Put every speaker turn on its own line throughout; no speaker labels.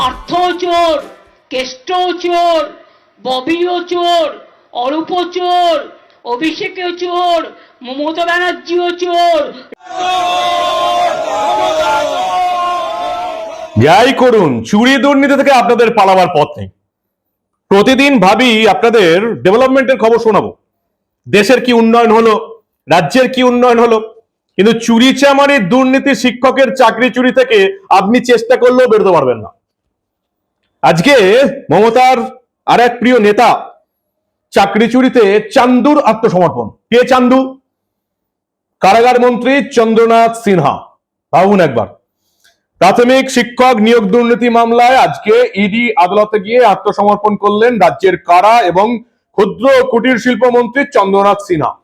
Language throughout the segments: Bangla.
পার্থও চোর, কেষ্টও চোর, ববিও চোর অরূপ চোর, অভিষেকও চোর, মমতা ব্যানার্জিও চোর।
যাই করুন, চুরি দুর্নীতি থেকে আপনাদের পালাবার পথ। নেই প্রতিদিন ভাবি আপনাদের ডেভেলপমেন্টের খবর শোনাবো। দেশের কি উন্নয়ন হলো, রাজ্যের কি উন্নয়ন হলো, কিন্তু চুরি চামারি দুর্নীতি শিক্ষকের চাকরি চুরি থেকে আপনি চেষ্টা করলেও বেরোতে পারবেন না। আজকে মমতার আর এক প্রিয় নেতা চাকরি চুরিতে চান্দুর আত্মসমর্পণ। কে চান্দু? কারাগার মন্ত্রী চন্দ্রনাথ সিনহা। ভাবুন একবার। প্রাথমিক শিক্ষক নিয়োগ দুর্নীতি মামলায় আজকে ইডি আদালতে গিয়ে আত্মসমর্পণ করলেন রাজ্যের কারা এবং ক্ষুদ্র কুটির শিল্প মন্ত্রী চন্দ্রনাথ সিনহা।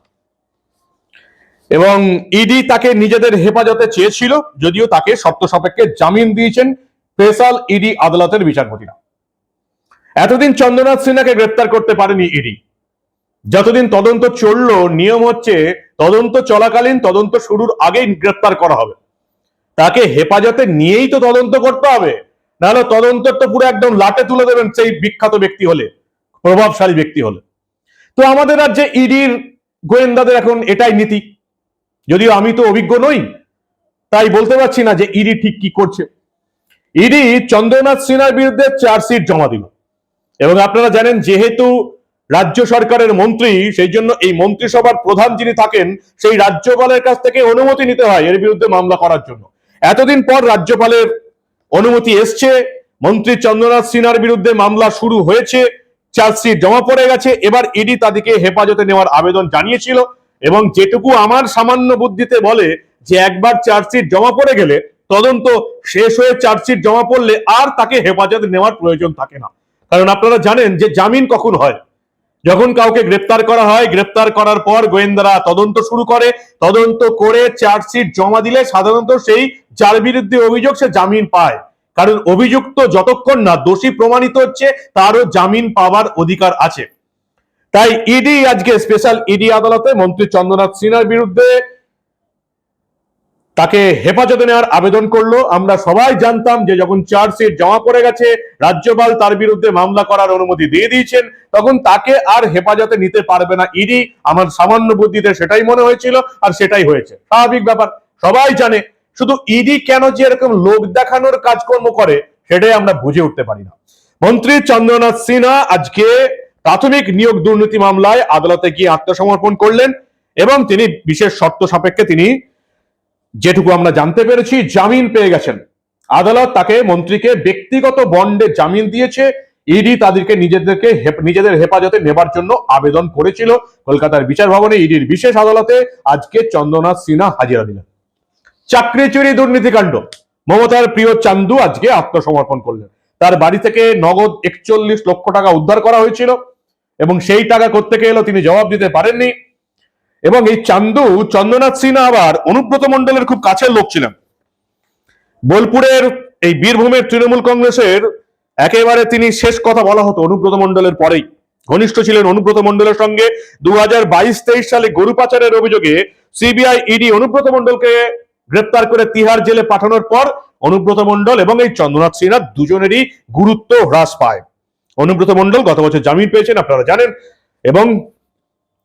এবং ইডি তাকে নিজেদের হেফাজতে চেয়েছিল, যদিও তাকে শর্ত সাপেক্ষে জামিন দিয়েছেন। স্পেশাল ইডি আদালতের বিচারপতিরা। এতদিন চন্দ্রনাথ সিনহাকে গ্রেপ্তার করতে পারেনি ইডি। যতদিন তদন্ত চলল, নিয়ম হচ্ছে তদন্ত চলাকালীন তদন্ত শুরুর আগেই গ্রেপ্তার করা হবে। তাকে হেফাজতে নিয়েই তো তদন্ত করতে হবে। নাহলে তদন্তের তো পুরো একদম লাটে তুলে দেবেন সেই বিখ্যাত ব্যক্তি হলে, প্রভাবশালী ব্যক্তি হলে। তো আমাদের রাজ্যে ইডির গোয়েন্দাদের এখন এটাই নীতি। যদিও আমি তো অভিজ্ঞ নই, তাই বলতে পারছি না যে ইডি ঠিক কি করছে। ইডি চন্দ্রনাথ সিনহার বিরুদ্ধে চার্জশিট জমা দিল। এবং আপনারা জানেন, যেহেতু রাজ্য সরকারের মন্ত্রী, সেই জন্য এই মন্ত্রিসভার প্রধান যিনি থাকেন, সেই রাজ্যপালের কাছ থেকে অনুমতি নিতে হয় এর বিরুদ্ধে মামলা করার জন্য। এতদিন পর রাজ্যপালের অনুমতি এসছে, মন্ত্রী চন্দ্রনাথ সিনহার বিরুদ্ধে মামলা শুরু হয়েছে চার্জশিট জমা পড়ে গেছে, এবার ইডি তাদেরকে হেফাজতে নেওয়ার আবেদন জানিয়েছিল। এবং যেটুকু আমার সামান্য বুদ্ধিতে বলে যে একবার চার্জশিট জমা পড়ে গেলে তদন্ত শেষ হয়ে চার্জশিট জমা পড়লে আর তাকে হেফাজতে নেওয়ার প্রয়োজন থাকে না। কারণ আপনারা জানেন যে জামিন কখন হয়। যখন কাউকে গ্রেপ্তার করা হয়, গ্রেপ্তার করার পর গোয়েন্দারা তদন্ত শুরু করে। তদন্ত করে চার্জশিট জমা দিলে সাধারণত সেই যার বিরুদ্ধে অভিযোগ সে জামিন পায়। কারণ অভিযুক্ত যতক্ষণ না দোষী প্রমাণিত হচ্ছে, তারও জামিন পাওয়ার অধিকার আছে। তাই ইডি, আজকে স্পেশাল ইডি আদালতে মন্ত্রী চন্দ্রনাথ সিনহার বিরুদ্ধে তাকে হেফাজতে নেওয়ার আবেদন করল। আমরা সবাই জানতাম যে যখন চার্জশিট জমা পড়ে গেছে, রাজ্যপাল তার বিরুদ্ধে মামলা করার অনুমতি দিয়ে দিয়েছেন, তখন তাকে আর হেফাজতে নিতে পারবে না ইডি। আমার সামান্য বুদ্ধিতে সেটাই মনে হয়েছিল আর সেটাই হয়েছে। স্বাভাবিক ব্যাপার, সবাই জানে। শুধু ইডি কেন যে এরকম লোক দেখানোর কাজকর্ম করে, সেটাই আমরা বুঝে উঠতে পারি না। মন্ত্রী চন্দ্রনাথ সিনহা আজকে প্রাথমিক নিয়োগ দুর্নীতি মামলায় আদালতে গিয়ে আত্মসমর্পণ করলেন এবং তিনি বিশেষ শর্ত সাপেক্ষে তিনি যেটুকু আমরা জানতে পেরেছি, জামিন পেয়ে গেছেন। আদালত তাকে মন্ত্রীকে ব্যক্তিগত বন্ডে জামিন দিয়েছে। ইডি তাদেরকে নিজেদেরকে নিজেদের হেফাজতে নেবার জন্য আবেদন করেছিল। কলকাতার বিচার ভবনে ইডির বিশেষ আদালতে আজকে চন্দ্রনাথ সিনহা হাজিরা দিলেন। চাকরি চুরি দুর্নীতিকাণ্ড মমতার প্রিয় চান্দু আজকে আত্মসমর্পণ করলেন। তার বাড়ি থেকে নগদ একচল্লিশ লক্ষ টাকা উদ্ধার করা হয়েছিল এবং সেই টাকা করতে এলো তিনি জবাব দিতে পারেননি। এবং এই চান্দু চন্দ্রনাথ সিনহা আবার অনুব্রত মণ্ডলের খুব কাছের লোক ছিলেন। বোলপুরের এই বীরভূমের তৃণমূল কংগ্রেসের একেবারে তিনি শেষ কথা বলা হতো অনুব্রত মণ্ডলের পরেই। ঘনিষ্ঠ ছিলেন অনুব্রত মণ্ডলের সঙ্গে দু হাজার বাইশ তেইশ সালে গরু পাচারের অভিযোগে সিবিআই ইডি অনুব্রত মণ্ডলকে গ্রেপ্তার করে তিহার জেলে পাঠানোর পর অনুব্রত মণ্ডল এবং এই চন্দ্রনাথ সিনহা দুজনেরই গুরুত্ব হ্রাস পায়। অনুব্রত মন্ডল গত বছর জামিন পেয়েছেন, আপনারা জানেন, এবং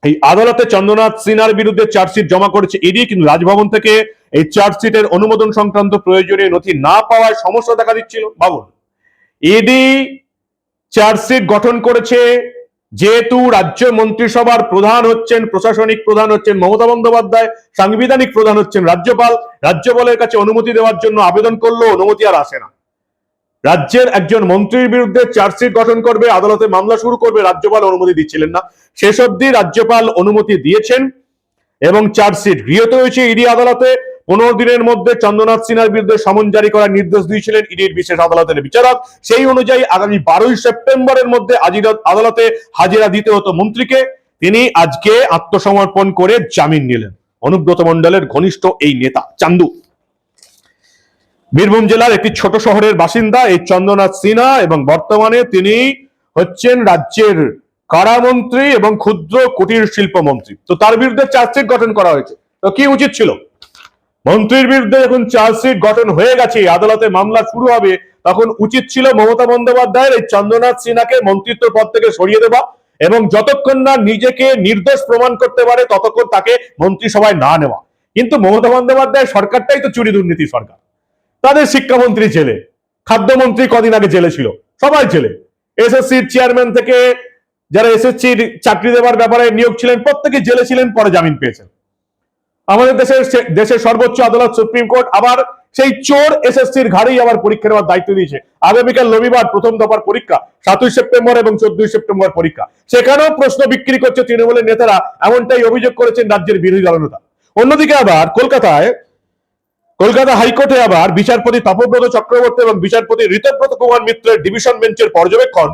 এই আদালতে চন্দ্রনাথ সিনহার বিরুদ্ধে চার্জশিট জমা করেছে ইডি, কিন্তু রাজভবন থেকে এই চার্জশিটের অনুমোদন সংক্রান্ত প্রয়োজনীয় নথি না পাওয়ার সমস্যা দেখা দিচ্ছিল। ভাবুন ইডি চার্জশিট গঠন করেছে যেহেতু রাজ্য মন্ত্রিসভার প্রধান হচ্ছেন, প্রশাসনিক প্রধান হচ্ছেন মমতা বন্দ্যোপাধ্যায়, সাংবিধানিক প্রধান হচ্ছেন রাজ্যপাল। রাজ্যপালের কাছে অনুমতি দেওয়ার জন্য আবেদন করল অনুমতি আর আসে না। রাজ্যের একজন মন্ত্রীর বিরুদ্ধে চার্জশিট গঠন করবে, আদালতে মামলা শুরু করবে, রাজ্যপাল অনুমতি দিচ্ছিলেন না। শেষ অবধি রাজ্যপাল অনুমতি দিয়েছেন এবং চার্জশিট গৃহীত হয়েছে ইডি আদালতে। পনেরো দিনের মধ্যে চন্দ্রনাথ সিনহার বিরুদ্ধে সমন জারি করার নির্দেশ দিয়েছিলেন ইডির বিশেষ আদালতের বিচারক। সেই অনুযায়ী আগামী বারোই সেপ্টেম্বরের মধ্যে আদালতে হাজিরা দিতে হতো মন্ত্রীকে। তিনি আজকে আত্মসমর্পণ করে জামিন নিলেন। অনুব্রত মন্ডলের ঘনিষ্ঠ এই নেতা, চান্দু। বীরভূম জেলার একটি ছোট শহরের বাসিন্দা এই চন্দ্রনাথ সিনহা এবং বর্তমানে তিনি হচ্ছেন রাজ্যের কারামন্ত্রী এবং ক্ষুদ্র কুটির শিল্প মন্ত্রী। তো তার বিরুদ্ধে চার্জশিট গঠন করা হয়েছে। তো কি উচিত ছিল? মন্ত্রীর বিরুদ্ধে যখন চার্জশিট গঠন হয়ে গেছে, আদালতে মামলা শুরু হবে, তখন উচিত ছিল মমতা বন্দ্যোপাধ্যায়ের এই চন্দ্রনাথ সিনহাকে মন্ত্রিত্ব পদ থেকে সরিয়ে দেওয়া এবং যতক্ষণ না নিজেকে নির্দোষ প্রমাণ করতে পারে, ততক্ষণ তাকে মন্ত্রিসভায় না নেওয়া। কিন্তু মমতা বন্দ্যোপাধ্যায় সরকারটাই তো চুরি দুর্নীতি সরকার। তাদের শিক্ষামন্ত্রী জেলে। খাদ্যমন্ত্রী কদিন আগে জেলে ছিল। সবাই জেলে। এসএসসির চেয়ারম্যান থেকে যারা এসএসসির চাকরি দেওয়ার ব্যাপারে নিয়োগ ছিলেন, প্রত্যেকে জেলে ছিলেন, পরে জামিন পেয়েছেন। আমাদের দেশের দেশের সর্বোচ্চ আদালত, সুপ্রিম কোর্ট আবার সেই চোর এসএসসির ঘাড়েই আবার পরীক্ষা নেওয়ার দায়িত্ব দিয়েছে। আগামীকাল রবিবার প্রথম দফার পরীক্ষা, সাতই সেপ্টেম্বর এবং চোদ্দই সেপ্টেম্বর পরীক্ষা। সেখানেও প্রশ্ন বিক্রি করছে তৃণমূলের নেতারা, এমনটাই অভিযোগ করেছেন রাজ্যের বিরোধী দলনেতা অন্যদিকে আবার কলকাতায় কলকাতা হাইকোর্টে আবার বিচারপতি তপব্রত চক্রবর্তী এবং বিচারপতি ঋতব্রত কুমার মিত্রের ডিভিশন বেঞ্চের পর্যবেক্ষণ।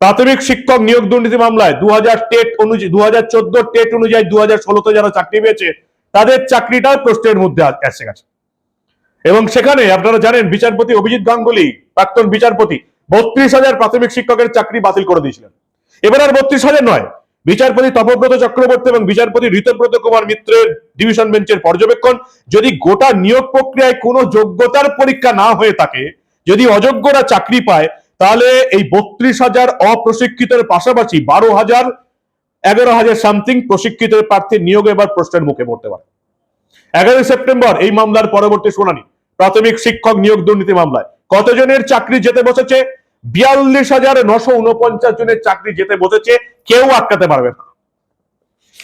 প্রাথমিক শিক্ষক নিয়োগ দুর্নীতি মামলায় দু হাজার টেট অনুযায়ী দু হাজার চোদ্দ টেট অনুযায়ী দু হাজার ষোলোতে যারা চাকরি পেয়েছে, তাদের চাকরিটা প্রশ্নের মধ্যে এসে গেছে। এবং সেখানে আপনারা জানেন বিচারপতি অভিজিৎ গাঙ্গুলি, প্রাক্তন বিচারপতি, বত্রিশ হাজার প্রাথমিক শিক্ষকের চাকরি বাতিল করে দিয়েছিলেন। এবার আর বত্রিশ হাজার নয় বিচারপতি তপব্রত চক্রবর্তী এবং বিচারপতি ঋতব্রত কুমার মিত্রের ডিভিশন বেঞ্চের পর্যবেক্ষণ, যদি গোটা নিয়োগ প্রক্রিয়ায় কোনো যোগ্যতার পরীক্ষা না হয়ে থাকে, যদি অযোগ্যরা চাকরি পায়, তাহলে এই বত্রিশ হাজার অপ্রশিক্ষিতের পাশাপাশি বারো হাজার এগারো হাজার সামথিং প্রশিক্ষিত প্রার্থীর নিয়োগ এবার প্রশ্নের মুখে পড়তে পারে। এগারোই সেপ্টেম্বর এই মামলার পরবর্তী শুনানি, প্রাথমিক শিক্ষক নিয়োগ দুর্নীতি মামলায়, কতজনের চাকরি যেতে বসেছে বিয়াল্লিশ হাজার নশো উনপঞ্চাশ জনের চাকরি যেতে বসেছে, কেউ আটকাতে পারবে না।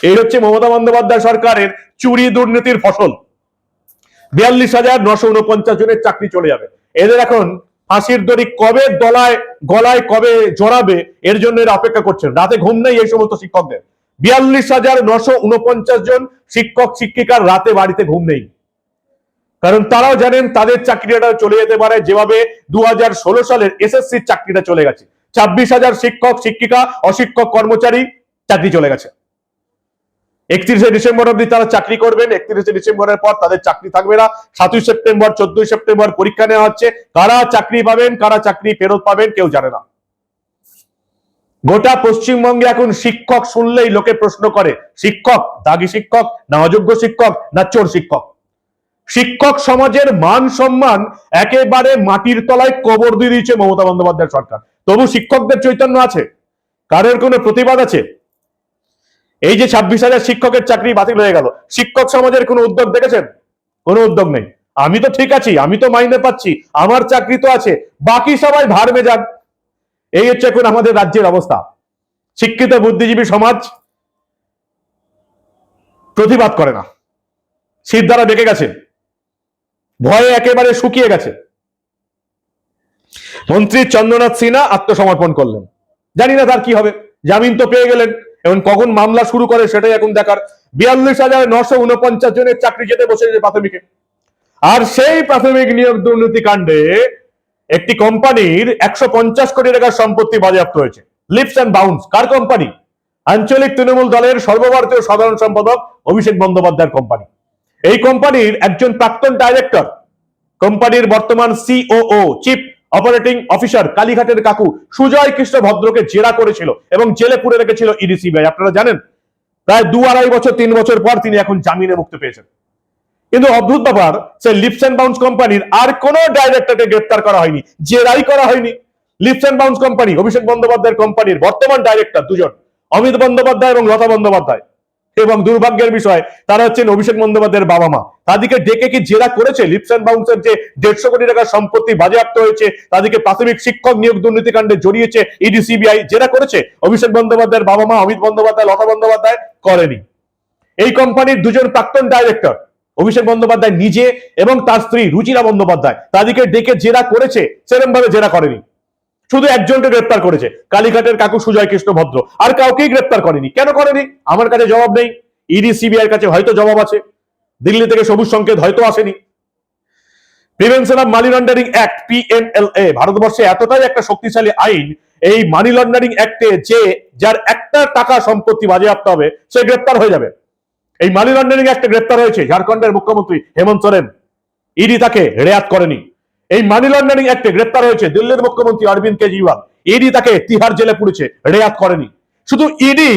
এই হচ্ছে মমতা বন্দ্যোপাধ্যায় সরকারের চুরি দুর্নীতির ফসল। বিয়াল্লিশ হাজার নশো উনপঞ্চাশ জনের চাকরি চলে যাবে। এদের এখন ফাঁসির দড়ি কবে দলায়, গলায় কবে জড়াবে, এর জন্য এরা অপেক্ষা করছেন। রাতে ঘুম নেই এই সমস্ত শিক্ষকদের। বিয়াল্লিশ হাজার নশো উনপঞ্চাশ জন শিক্ষক, শিক্ষিকার রাতে বাড়িতে ঘুম নেই। কারণ তারাও জানেন তাদের চাকরিটা চলে যেতে পারে যেভাবে দু হাজার ষোলো সালের এসএসসির চাকরিটা চলে গেছে। ছাব্বিশ হাজার শিক্ষক, শিক্ষিকা, অশিক্ষক, কর্মচারী চাকরি চলে গেছে। একত্রিশে ডিসেম্বর অব্দি তারা চাকরি করবেন। একত্রিশে ডিসেম্বরের পর তাদের চাকরি থাকবে না। সাতই সেপ্টেম্বর, চোদ্দই সেপ্টেম্বর পরীক্ষা নেওয়া হচ্ছে। কারা চাকরি পাবেন, কারা চাকরি ফেরত পাবেন কেউ জানে না। গোটা পশ্চিমবঙ্গে এখন শিক্ষক শুনলেই লোকে প্রশ্ন করে, শিক্ষক, দাগি শিক্ষক, না অযোগ্য শিক্ষক, না চোর শিক্ষক? শিক্ষক সমাজের মান সম্মান একেবারে মাটির তলায় কবর দিয়ে দিয়েছে মমতা বন্দ্যোপাধ্যায় সরকার। তবু শিক্ষকদের চৈতন্য আছে? কারোর কোনো প্রতিবাদ আছে? এই যে ছাব্বিশ হাজার শিক্ষকের চাকরি বাতিল হয়ে গেল, শিক্ষক সমাজের কোনো উদ্যোগ দেখেছেন? কোনো উদ্যোগ নেই। আমি তো ঠিক আছি, আমি তো মাইনে পাচ্ছি, আমার চাকরি তো আছে, বাকি সবাই ভাড় যান এই হচ্ছে এখন আমাদের রাজ্যের অবস্থা। শিক্ষিত বুদ্ধিজীবী সমাজ প্রতিবাদ করে না। সিদ্ধারা বেঁকে গেছে। ভয়ে একেবারে শুকিয়ে গেছে। মন্ত্রী চন্দ্রনাথ সিনহা আত্মসমর্পণ করলেন। জানি না তার কি হবে। জামিন তো পেয়ে গেলেন। এবং কখন মামলা শুরু করে সেটাই এখন দেখার। বিয়াল্লিশ হাজার নশো উনপঞ্চাশ জনের চাকরি যেতে বসেছে প্রাথমিকে। আর সেই প্রাথমিক নিয়োগ দুর্নীতি কাণ্ডে একটি কোম্পানির একশো পঞ্চাশ কোটি টাকার সম্পত্তি বাজেয়াপ্ত হয়েছে। লিপস অ্যান্ড বাউন্স কার কোম্পানি? আঞ্চলিক তৃণমূল দলের সর্বভারতীয় সাধারণ সম্পাদক অভিষেক বন্দ্যোপাধ্যায়ের কোম্পানি। এই কোম্পানির একজন প্রাক্তন ডাইরেক্টর কোম্পানির বর্তমান সিওও চিফ অপারেটিং অফিসার কালীঘাটের কাকু সুজয় কৃষ্ণ ভদ্রকে জেরা করেছিল এবং জেলে পুরে রেখেছিল ইডি সিবিআই আপনারা জানেন, প্রায় দু আড়াই বছর, তিন বছর পর তিনি এখন জামিনে মুক্তি পেয়েছেন। কিন্তু অদ্ভুত ব্যাপার, সে লিপস অ্যান্ড বাউন্স কোম্পানির আর কোন ডাইরেক্টরকে গ্রেপ্তার করা হয়নি, জেরাই করা হয়নি। Leaps and Bounds company, Abhishek বন্দ্যোপাধ্যায়ের কোম্পানির বর্তমান ডাইরেক্টর দুজন, অমিত বন্দ্যোপাধ্যায় এবং লতা বন্দ্যোপাধ্যায়। এবং দুর্ভাগ্যের বিষয়, তারা হচ্ছেন অভিষেক বন্দ্যোপাধ্যায়ের বাবা মা তাদেরকে ডেকে কি জেরা করেছে? লিপস অ্যান্ড বাউন্সের যে দেড়শো কোটি টাকার সম্পত্তি বাজেয়াপ্ত হয়েছে, তাদেরকে প্রাথমিক শিক্ষক নিয়োগ দুর্নীতিকাণ্ডে জড়িয়েছে, ইডি, সিবিআই জেরা করেছে? অভিষেক বন্দ্যোপাধ্যায়ের বাবা মা অমিত বন্দ্যোপাধ্যায়, লতা বন্দ্যোপাধ্যায় করেনি। এই কোম্পানির দুজন প্রাক্তন ডাইরেক্টর, অভিষেক বন্দ্যোপাধ্যায় নিজে এবং তার স্ত্রী রুচিরা বন্দ্যোপাধ্যায়, তাদেরকে ডেকে জেরা করেছে সেরকম ভাবে জেরা করেনি। শুধু একজনকে গ্রেপ্তার করেছে। কালীঘাটের কাকু সুজয় কৃষ্ণ ভদ্র। আর কাউকেই গ্রেপ্তার করেনি। কেন করেনি? আমার কাছে জবাব নেই। ইডি সিবিআই কাছে হয়তো জবাব আছে। দিল্লি থেকে সবুজ সংকেত হয়তো আসেনি। Prevention of money laundering act PMLA ভারতবর্ষে এতটাই একটা শক্তিশালী আইন, এই মানি লন্ডারিং অ্যাক্টে যে যার একটা টাকা সম্পত্তি বাজেয়াপ্ত হবে, সে গ্রেপ্তার হয়ে যাবে। এই মানি লন্ডারিং অ্যাক্টে গ্রেপ্তার হয়েছে ঝাড়খণ্ডের মুখ্যমন্ত্রী হেমন্ত সোরেন। ইডি তাকে রেয়াত করেনি। এই মানি লন্ডারিং অ্যাক্টে গ্রেপ্তার হয়েছে দিল্লির মুখ্যমন্ত্রী অরবিন্দ কেজরিওয়াল। ইডি তাকে তিহার জেলে পুড়েছে, রেয়াত করেনি। শুধু ইডি,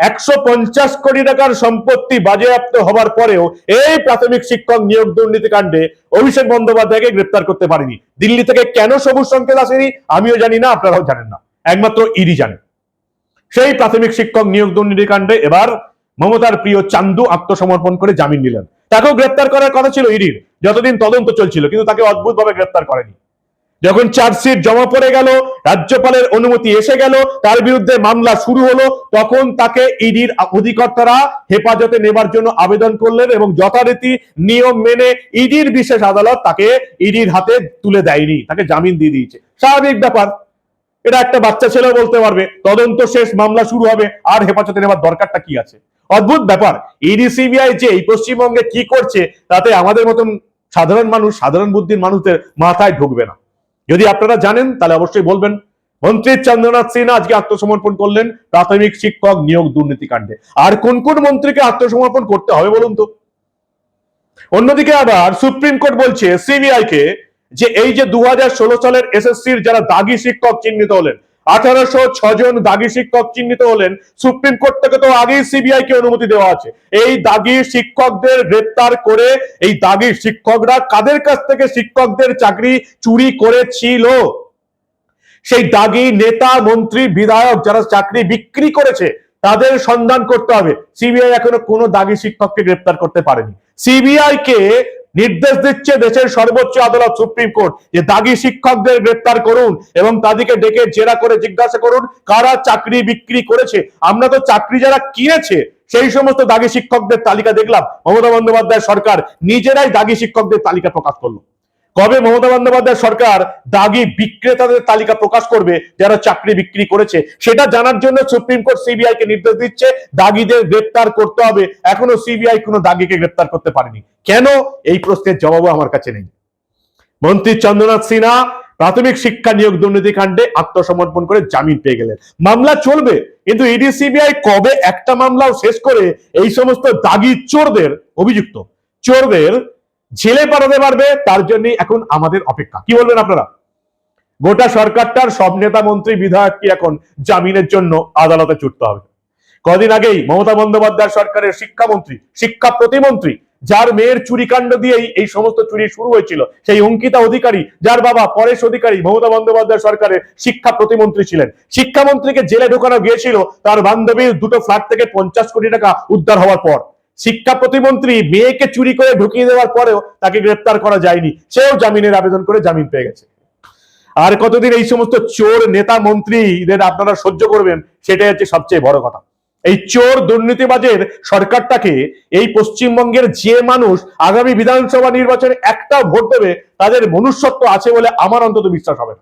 একশো পঞ্চাশ কোটি টাকার সম্পত্তি বাজেয়াপ্ত হবার পরেও এই প্রাথমিক শিক্ষক নিয়োগ দুর্নীতি কাণ্ডে অভিষেক বন্দ্যোপাধ্যায়কে গ্রেপ্তার করতে পারেনি। দিল্লি থেকে কেন সবুজ সংকেত আসেনি, আমিও জানি না, আপনারাও জানেন না। একমাত্র ইডি জানে। সেই প্রাথমিক শিক্ষক নিয়োগ দুর্নীতি কাণ্ডে এবার মমতার প্রিয় চান্দু আত্মসমর্পণ করে জামিন নিলেন। তাকেও গ্রেপ্তার করার কথা ছিল ইডির। যতদিন তদন্ত চলছিল, কিন্তু তাকে অদ্ভুতভাবে গ্রেপ্তার করেনি। যখন চার্জশিট জমা পড়ে গেল, রাজ্যপালের অনুমতি এসে গেল, তার বিরুদ্ধে মামলা শুরু হলো, তখন তাকে ইডির অধিকর্তারা হেফাজতে নেবার জন্য আবেদন করলেন এবং যথারীতি নিয়ম মেনে ইডির বিশেষ আদালত তাকে ইডির হাতে তুলে দেয়নি, তাকে জামিন দিয়ে দিয়েছে। স্বাভাবিক ব্যাপার। এটা একটা বাচ্চা ছেলেও বলতে পারবে, তদন্ত শেষ, মামলা শুরু হবে, আর হেফাজতে নেবার দরকারটা কি আছে? অদ্ভুত ব্যাপার, ইডি, সিবিআই যে এই পশ্চিমবঙ্গে কি করছে, তাতে আমাদের মতন সাধারণ মানুষ, সাধারণ বুদ্ধির মানুষদের মাথায় ঢুকবে না। যদি আপনারা জানেন, তাহলে অবশ্যই বলবেন, মন্ত্রী চন্দ্রনাথ সিনহা আজকে আত্মসমর্পণ করলেন প্রাথমিক শিক্ষক নিয়োগ দুর্নীতি কাণ্ডে আর কোন কোন মন্ত্রীকে আত্মসমর্পণ করতে হবে বলুন তো? অন্যদিকে আবার সুপ্রিম কোর্ট বলছে সিবিআই কে যে এই যে দু হাজার ষোলো সালের এসএসসির যারা দাগি শিক্ষক চিহ্নিত হলেন আঠারোশো ছজন দাগি শিক্ষক চিহ্নিত হলেন। সুপ্রিম কোর্ট থেকে তো আগেই সিবিআই কে অনুমতি দেওয়া আছে। এই দাগি শিক্ষকদের গ্রেপ্তার করে এই দাগি শিক্ষকরা কাদের কাছ থেকে শিক্ষকদের চাকরি চুরি করেছিল? সেই দাগি নেতা, মন্ত্রী, বিধায়ক যারা চাকরি বিক্রি করেছে, তাদের সন্ধান করতে হবে। সিবিআই এখনও কোনো দাগি শিক্ষককে গ্রেপ্তার করতে পারেনি। সিবিআই কে নির্দেশ দিচ্ছে দেশের সর্বোচ্চ আদালত সুপ্রিম কোর্ট যে দাগি শিক্ষকদের গ্রেপ্তার করুন এবং তাদেরকে ডেকে জেরা করে জিজ্ঞাসা করুন, কারা চাকরি বিক্রি করেছে? আমরা তো চাকরি যারা কিনেছে, সেই সমস্ত দাগি শিক্ষকদের তালিকা দেখলাম। মমতা বন্দ্যোপাধ্যায় সরকার নিজেরাই দাগি শিক্ষকদের তালিকা প্রকাশ করল। কবে মমতা বন্দ্যোপাধ্যায় সরকার দাগি বিক্রেতাদের তালিকা প্রকাশ করবে যারা চাকরি বিক্রি করেছে? সেটা জানার জন্য সুপ্রিম কোর্ট সিবিআই কে নির্দেশ দিচ্ছে, দাগিদের গ্রেপ্তার করতে হবে। এখনও সিবিআই কোনো দাগিকে গ্রেপ্তার করতে পারেনি। কেন? এই প্রশ্নের জবাবও আমার কাছে নেই। মন্ত্রী চন্দ্রনাথ সিনহা প্রাথমিক শিক্ষা নিয়োগ দুর্নীতি কাণ্ডে আত্মসমর্পণ করে জামিন পেয়ে গেলেন। মামলা চলবে, কিন্তু ইডি সিবিআই কবে একটা মামলাও শেষ করে এই সমস্ত দাগি চোরদের, অভিযুক্ত চোরদের জেলে পাঠাতে পারবে, তার জন্য এখন আমাদের অপেক্ষা। কি বলবেন আপনারা? গোটা সরকারটার সব নেতা মন্ত্রী, বিধায়ক কি এখন জামিনের জন্য আদালতে ছুটতে হবে? কদিন আগেই মমতা বন্দ্যোপাধ্যায় সরকারের শিক্ষামন্ত্রী, শিক্ষা প্রতিমন্ত্রী, যার মেয়ের চুরিকাণ্ড দিয়েই এই সমস্ত চুরি শুরু হয়েছিল, সেই অঙ্কিতা অধিকারী, যার বাবা পরেশ অধিকারী মমতা বন্দ্যোপাধ্যায় সরকারের শিক্ষা প্রতিমন্ত্রী ছিলেন। শিক্ষামন্ত্রীকে জেলে ঢোকানো গিয়েছিল, তার বান্ধবীর দুটো ফ্ল্যাট থেকে পঞ্চাশ কোটি টাকা উদ্ধার হওয়ার পর। শিক্ষা প্রতিমন্ত্রী মেয়েকে চুরি করে ঢুকিয়ে দেওয়ার পরেও তাকে গ্রেপ্তার করা যায়নি। সেও জামিনের আবেদন করে জামিন পেয়ে গেছে। আর কতদিন এই সমস্ত চোর নেতা মন্ত্রীদের আপনারা সহ্য করবেন, সেটাই হচ্ছে সবচেয়ে বড় কথা। এই চোর দুর্নীতিবাজের সরকারটাকে এই পশ্চিমবঙ্গের যে মানুষ আগামী বিধানসভা নির্বাচনে একটা ভোট দেবে, তাদের মনুষ্যত্ব আছে বলে আমার অন্তত বিশ্বাস হবে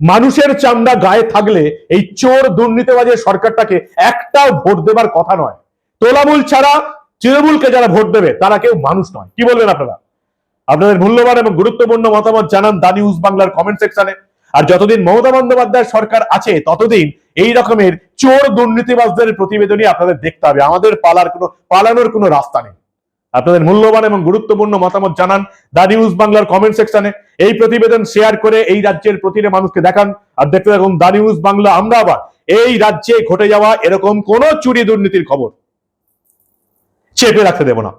মানুষের চামড়া গায়ে থাকলে এই চোর দুর্নীতিবাজের সরকারটাকে একটাও ভোট দেবার কথা নয়। তোলামূল ছাড়া তৃণমূলকে যারা ভোট দেবে, তারা কেউ মানুষ নয়। কি বলবেন আপনারা? আপনাদের মূল্যবান এবং গুরুত্বপূর্ণ মতামত জানান দা নিউজ বাংলার কমেন্ট সেকশনে। আর যতদিন মমতা বন্দ্যোপাধ্যায় সরকার আছে, ততদিন এই রকমের চোর দুর্নীতিবাজদের প্রতিবেদনই আপনাদের দেখতে হবে। আমাদের পালার কোনো, পালানোর কোনো রাস্তা নেই। আপনাদের মূল্যবান এবং গুরুত্বপূর্ণ মতামত জানান দা নিউজ বাংলার কমেন্ট সেকশনে। এই প্রতিবেদন শেয়ার করে এই রাজ্যের প্রতিটা মানুষকে দেখান। আর দেখতে থাকুন দা নিউজ বাংলা, আমরা আবার এই রাজ্যে ঘটে যাওয়া এরকম কোন চুরি দুর্নীতির খবর। চেপে রাখতে দেব না